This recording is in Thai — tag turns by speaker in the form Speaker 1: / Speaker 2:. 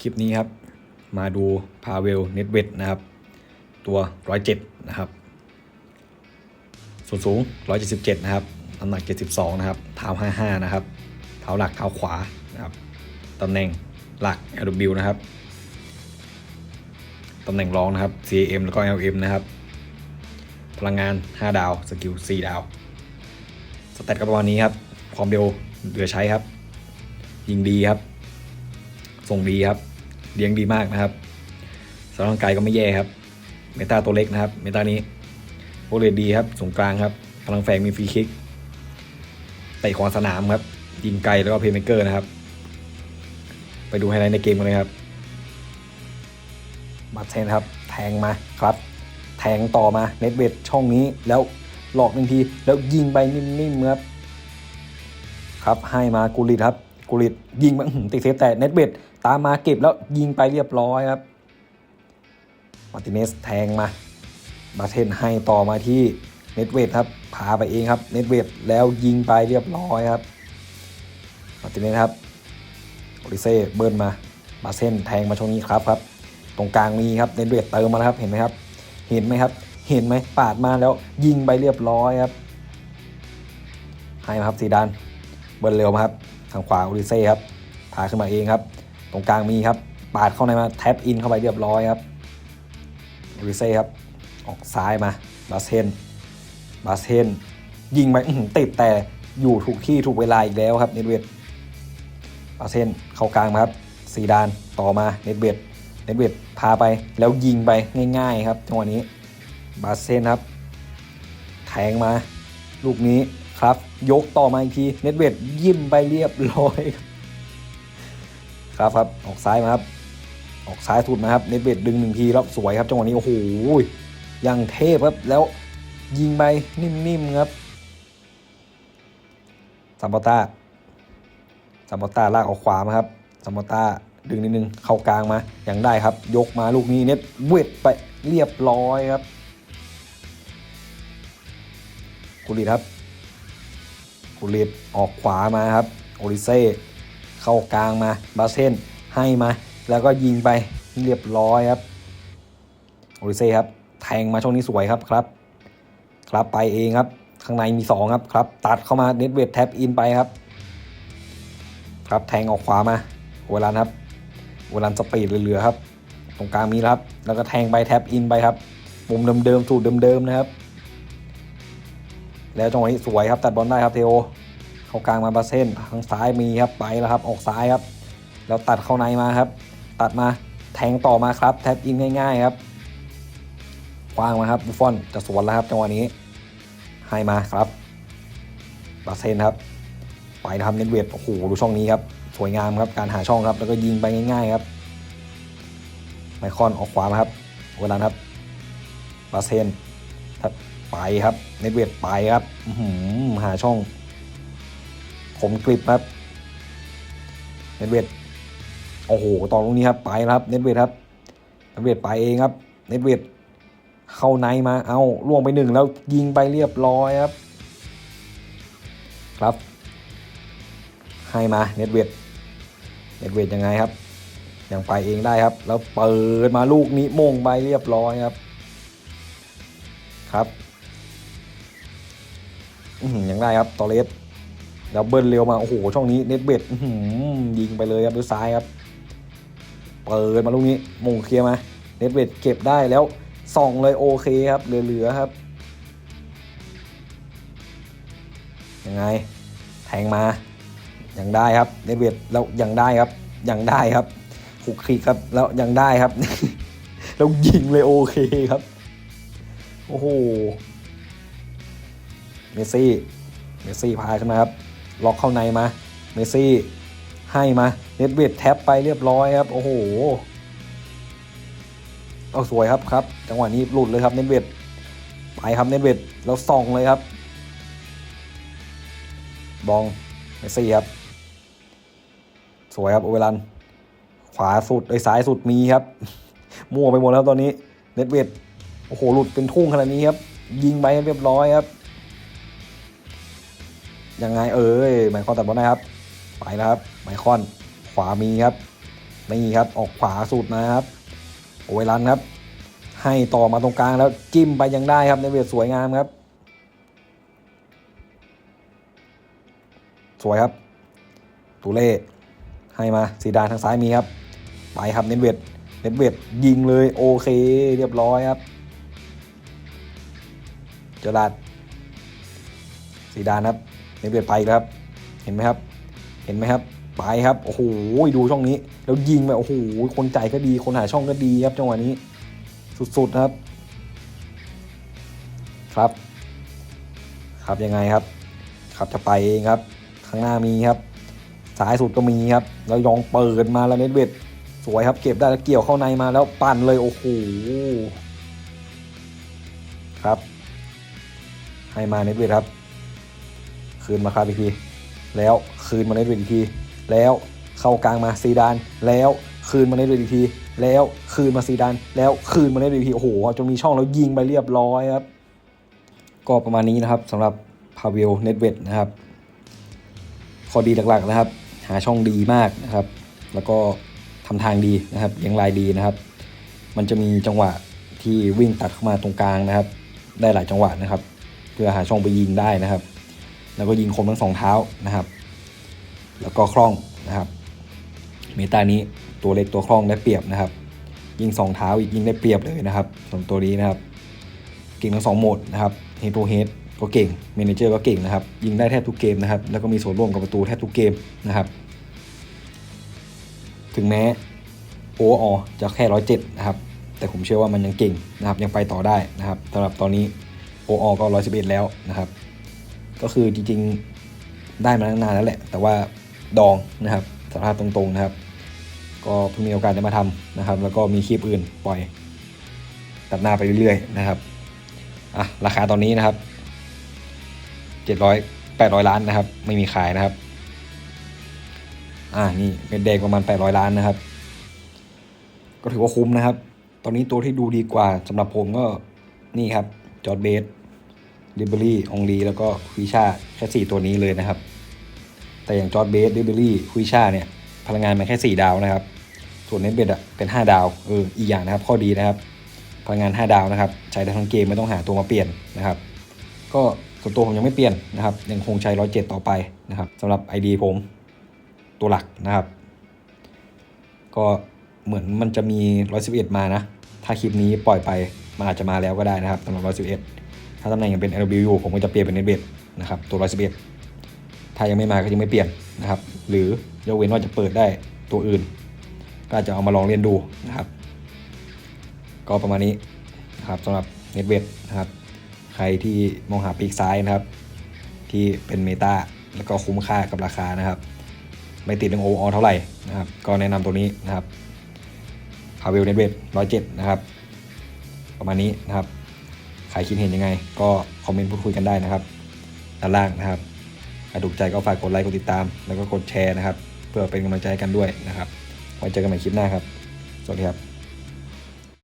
Speaker 1: คลิปนี้ครับ มาดูพาเวลเน็ตเวทนะครับ ตัว 107 นะครับ ส่วนสูง 177 นะครับน้ำหนัก 72 นะครับ เท้า 55 นะครับ เท้าหลักเท้าขวานะครับตำแหน่งหลัก LW นะครับตำแหน่งรองนะครับ CAM แล้วก็ LM นะครับ พลังงาน 5 ดาว สกิล 4 ดาว สเตตก็ประมาณนี้ครับ ความเร็วเหลือใช้ครับ ยิงดีครับ ส่งดีครับ เลี้ยงดีมากนะครับสภาพร่างกายก็ไม่แย่ครับ เมตาตัวเล็กนะครับ เมตานี้โปรเลดดีครับสูงกลางครับพลังแฝงมีฟรีคิกเตะขวางสนามครับ ยิงไกลแล้วก็เพลย์เมเกอร์นะครับ ไปดูไฮไลท์ในเกมกันเลยครับบัตเทนครับ แทงมาครับแทงต่อมาเน็ตเวทช่องนี้แล้วหลอกหนึ่งที แล้วยิงไปนิ่มๆครับครับให้มากูริตครับกูริตยิงมาติดเซฟแต่เน็ตเวท ตามมาเก็บแล้วยิงไปเรียบร้อยครับ มาร์ติเนสแทงมาบาเทนให้ต่อมาที่เน็ตเวทครับพาไปเองครับเน็ตเวทแล้วยิงไปเรียบร้อยครับมาร์ติเนสครับโอริเซ่เบิร์นมาบาเซนแทงมาช่วงนี้ครับครับ ตรงกลางมีครับเน็ตเวทเติมมาแล้วครับเห็นไหมครับ เห็นไหมครับ เห็นไหมปาดมาแล้วยิงไปเรียบร้อยครับให้มาครับซีดานเบิร์นเร็วมาครับทางขวาโอริเซ่ครับพาขึ้นมาเองครับ ตรงกลางมีครับ ปาดเข้าในมาแท็บอินเข้าไปเรียบร้อยครับโอริเซ่ครับ ออกซ้ายมาบาเซนบาเซนยิงไปติดแต่อยู่ถูกที่ถูกเวลาอีกแล้วครับเนตเวดบาเซนเข้ากลางมาครับซีดานต่อมาเนตเวดเนตเวดพาไปแล้วยิงไปง่ายๆครับจังหวะนี้บาเซนครับแทงมา ลูกนี้ครับ ยกต่อมาอีกทีเน็ตเวดยิ้มไปเรียบร้อยครับ ครับครับออกซ้ายมาครับ ออกซ้ายสุดมาครับเน็ตเวดดึงหนึ่งทีแล้วสวยครับจังหวะนี้โอ้โหยังเทพครับแล้วยิงไปนิ่มๆครับซัมปอต้าซัมปอต้าลากออกขวามาครับซัมปอต้าดึงนิดนึงเข้ากลางมายังได้ครับ ยกมาลูกนี้เน็ตเวดไปเรียบร้อยครับกุลีครับกุลิตออกขวามาครับโอริเซ่ เข้ากลางมาบาเซนให้มา แล้วก็ยิงไปเรียบร้อยครับโอริเซ่ครับ แทงมาช่วงนี้สวยครับครับ ครับไปเองครับ ข้างในมี 2 ครับครับ ตัดเข้ามาเน็ตเวทแท็บอินไปครับ ครับแทงออกขวามาเวลาครับเวลาสปีดเหลือครับ ตรงกลางมีครับ แล้วก็แทงไปแท็บอินไปครับมุมเดิมๆสูตรเดิมๆนะครับ แล้วจังหวะนี้สวยครับ ตัดบอลได้ครับเทโอ เข้ากลางมาบาเซนทางซ้ายมีครับไปแล้วครับออกซ้ายครับ แล้วตัดเข้าในมาครับ ตัดมาแทงต่อมาครับ แท็บอินง่ายๆครับวางมาครับบุฟฟอนจะสวนแล้วครับจังหวะนี้ให้มาครับบาเซนครับไปทำเน็ตเวทโอ้โหดูช่องนี้ครับสวยงามครับการหาช่องครับ แล้วก็ยิงไปง่ายๆครับไมคอนออกขวามาครับเวลาครับบาเซนไปครับเน็ตเวทไปครับอื้อหือหาช่อง มกริบครับเน็ตเวทโอ้โหตอนตรงนี้ครับไปครับเน็ตเวทครับเน็ตเวทไปเองครับเน็ตเวทเข้าในมาเอาล่วงไปหนึ่งแล้วยิงไปเรียบร้อยครับ ครับ ให้มาเน็ตเวทเน็ตเวทยังไงครับยังไปเองได้ครับ แล้วเปิดมาลูกนี้มงไปเรียบร้อยครับครับยังได้ครับตอเลส แล้วเบิลเร็วมา โอ้โห ช่องนี้เน็ตเบ็ดยิงไปเลยครับด้วยซ้ายครับ เปิดมาลูกนี้มงเคลียร์มาเน็ตเบ็ดเก็บได้แล้วส่องเลยโอเคครับเหลือๆครับ ยังไง แทงมา ยังได้ครับเน็ตเบ็ดแล้วยังได้ครับ ยังได้ครับคุกคีครับ แล้วยังได้ครับแล้วยิงเลยโอเคครับ โอ้โห เมสซี่ เมสซี่พาขึ้นมาครับ ล็อกเข้าในมา เมสซี่ ให้มาเน็ตเวทแท็บไปเรียบร้อยครับ โอ้โห เอาสวยครับครับ จังหวะนี้หลุดเลยครับเน็ตเวทไปครับเน็ตเวทแล้วส่องเลยครับ บอง เมสซี่ครับ สวยครับโอเวลัน ขวาสุดไอ้ซ้ายสุดมีครับ มั่วไปหมดแล้วตอนนี้ เน็ตเวทโอ้โห หลุดเป็นทุ่งขนาดนี้ครับ ยิงไปเรียบร้อยครับ ยังไงเอ้ยไมคอนตัดบอลได้ครับ ไปแล้วครับไมคอนขวามีครับนี่ครับออกขวาสุดมาครับโอเวรันครับ ให้ต่อมาตรงกลางแล้วจิ้มไปยังได้ครับในเวทสวยงามครับ สวยครับตูเล่ให้มาซีดานทางซ้ายมีครับ ไปครับเน็ตเวทเน็ตเวทยิงเลยโอเคเรียบร้อยครับเจอราดซีดานครับ น็ตเวทไปอีกแล้วครับ เห็นไหมครับ เห็นไหมครับ ไปครับ โอ้โห ดูช่องนี้ แล้วยิงไป โอ้โห คนจ่ายก็ดี คนหาช่องก็ดีครับจังหวะนี้ สุดๆครับ ครับ ครับยังไงครับ ครับจะไปเองครับ ข้างหน้ามีครับ สายสุดก็มีครับ แล้วยองเปิดมาแล้วเน็ตเวทสวยครับ เก็บได้แล้วเกี่ยวเข้าในมาแล้วปั่นเลย โอ้โห ครับ ให้มาเน็ตเวทครับ คืนมาครับอีกที แล้วคืนมาเน็ตเวทอีกที แล้วเข้ากลางมาซีดาน แล้วคืนมาเน็ตเวทอีกที แล้วคืนมาซีดาน แล้วคืนมาเน็ตเวทอีกที โอ้โหจนมีช่องแล้วยิงไปเรียบร้อยครับ ก็ประมาณนี้นะครับสำหรับพาเวลเน็ตเวทนะครับข้อดีหลักๆนะครับ หาช่องดีมากนะครับ แล้วก็ทำทางดีนะครับเลี้ยงลายดีนะครับ มันจะมีจังหวะที่วิ่งตัดเข้ามาตรงกลางนะครับ ได้หลายจังหวะนะครับ เพื่อหาช่องไปยิงได้นะครับ แล้วก็ยิงคมทั้งสองเท้านะครับ แล้วก็คล่องนะครับ เมตานี้ตัวเล็กตัวคล่องได้เปรียบนะครับ ยิงสองเท้าอีกยิงได้เปรียบเลยนะครับส่วนตัวนี้นะครับ เก่งทั้งสองโหมดนะครับเฮด o เฮดก็เก่งเมนเจอร์ก็เก่งนะครับ ยิงได้แทบทุกเกมนะครับ แล้วก็มีส่วนร่วมกับประตูแทบทุกเกมนะครับ ถึงแม้โออจะแค่ร้อยเจ็ดนะครับ แต่ผมเชื่อว่ามันยังเก่งนะครับ ยังไปต่อได้นะครับสำหรับตอนนี้โออก็ร้อยสิบเอ็ดแล้วนะครับ ก็คือจริงๆได้มาตั้งนานแล้วแหละ แต่ว่าดองนะครับสภาพตรงๆนะครับ ก็เพิ่งมีโอกาสได้มาทำนะครับ แล้วก็มีคลิปอื่นปล่อย ตัดหน้าไปเรื่อยๆนะครับอะราคาตอนนี้นะครับเจ็ดร้อยแปดร้อยล้านนะครับ ไม่มีขายนะครับ อ่านี่เป็นแดงประมาณแปดร้อยล้านนะครับ ก็ถือว่าคุ้มนะครับ ตอนนี้ตัวที่ดูดีกว่าสำหรับผมก็นี่ครับจอร์ดเบส ลิเบอรี่องลีแล้วก็คุยชาแค่สี่ตัวนี้เลยนะครับ แต่อย่างจอร์ดเบสลิเบอรี่คุยชาเนี่ยพลังงานมันแค่สี่ดาวนะครับ ส่วนเน็ตเบดอะเป็นห้าดาวเอออีกอย่างนะครับ ข้อดีนะครับ พลังงาน 5 ดาวนะครับ ใช้ได้ทั้งเกมไม่ต้องหาตัวมาเปลี่ยนนะครับ ก็ส่วนตัวผมยังไม่เปลี่ยนนะครับยังคงใช้107ต่อไปนะครับสำหรับ ID ผมตัวหลักนะครับ ก็เหมือนมันจะมี111มานะ ถ้าคลิปนี้ปล่อยไปมันอาจจะมาแล้วก็ได้นะครับสำหรับ111 ถ้าตำแหน่งยังเป็น LBU ผมก็จะเปลี่ยนเป็นเน็ตเบดนะครับตัว111ถ้ายังไม่มาก็ยังไม่เปลี่ยนนะครับ หรือยกเว้นว่าจะเปิดได้ตัวอื่น ก็จะเอามาลองเรียนดูนะครับ ก็ประมาณนี้นะครับสำหรับเน็ตเวทนะครับ ใครที่มองหาปีกซ้ายนะครับ ที่เป็นเมตาแล้วก็คุ้มค่ากับราคานะครับ ไม่ติดเรื่องโอเท่าไหร่นะครับ ก็แนะนำตัวนี้นะครับพาเวลเน็ตเวทร้อยเจ็ดนะครับ ประมาณนี้นะครับ ครคิดเห็นยังไง ก็คอมเมนต์พูดคุยกันได้นะครับด้านล่างนะครับถ้าถูกใจก็ฝากกดไลค์กดติดตาม แล้วก็กดแชร์นะครับ เพื่อเป็นกำลังใจกันด้วยนะครับ ไว้เจอกันใหม่คลิปหน้าครับ สวัสดีครับ